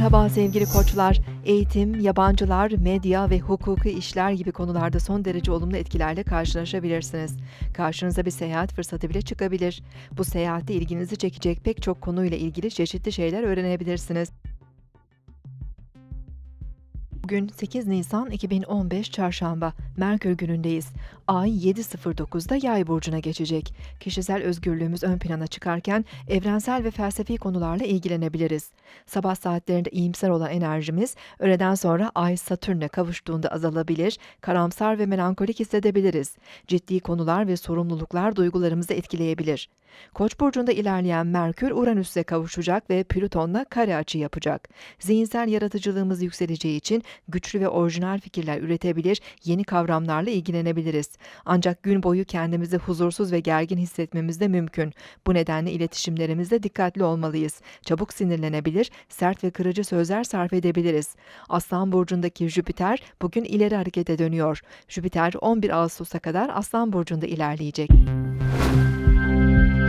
Merhaba sevgili koçlar. Eğitim, yabancılar, medya ve hukuki işler gibi konularda son derece olumlu etkilerle karşılaşabilirsiniz. Karşınıza bir seyahat fırsatı bile çıkabilir. Bu seyahatte ilginizi çekecek pek çok konuyla ilgili çeşitli şeyler öğrenebilirsiniz. Bugün 8 Nisan 2015 Çarşamba, Merkür günündeyiz. Ay 7.09'da Yay burcuna geçecek. Kişisel özgürlüğümüz ön plana çıkarken evrensel ve felsefi konularla ilgilenebiliriz. Sabah saatlerinde iyimser olan enerjimiz öğleden sonra Ay Satürn'e kavuştuğunda azalabilir, karamsar ve melankolik hissedebiliriz. Ciddi konular ve sorumluluklar duygularımızı etkileyebilir. Koç burcunda ilerleyen Merkür Uranüs'e kavuşacak ve Plüton'la kare açı yapacak. Zihinsel yaratıcılığımız yükseleceği için güçlü ve orijinal fikirler üretebilir, yeni kavramlarla ilgilenebiliriz. Ancak gün boyu kendimizi huzursuz ve gergin hissetmemiz de mümkün. Bu nedenle iletişimlerimizde dikkatli olmalıyız. Çabuk sinirlenebilir, sert ve kırıcı sözler sarf edebiliriz. Aslan burcundaki Jüpiter bugün ileri harekete dönüyor. Jüpiter 11 Ağustos'a kadar Aslan burcunda ilerleyecek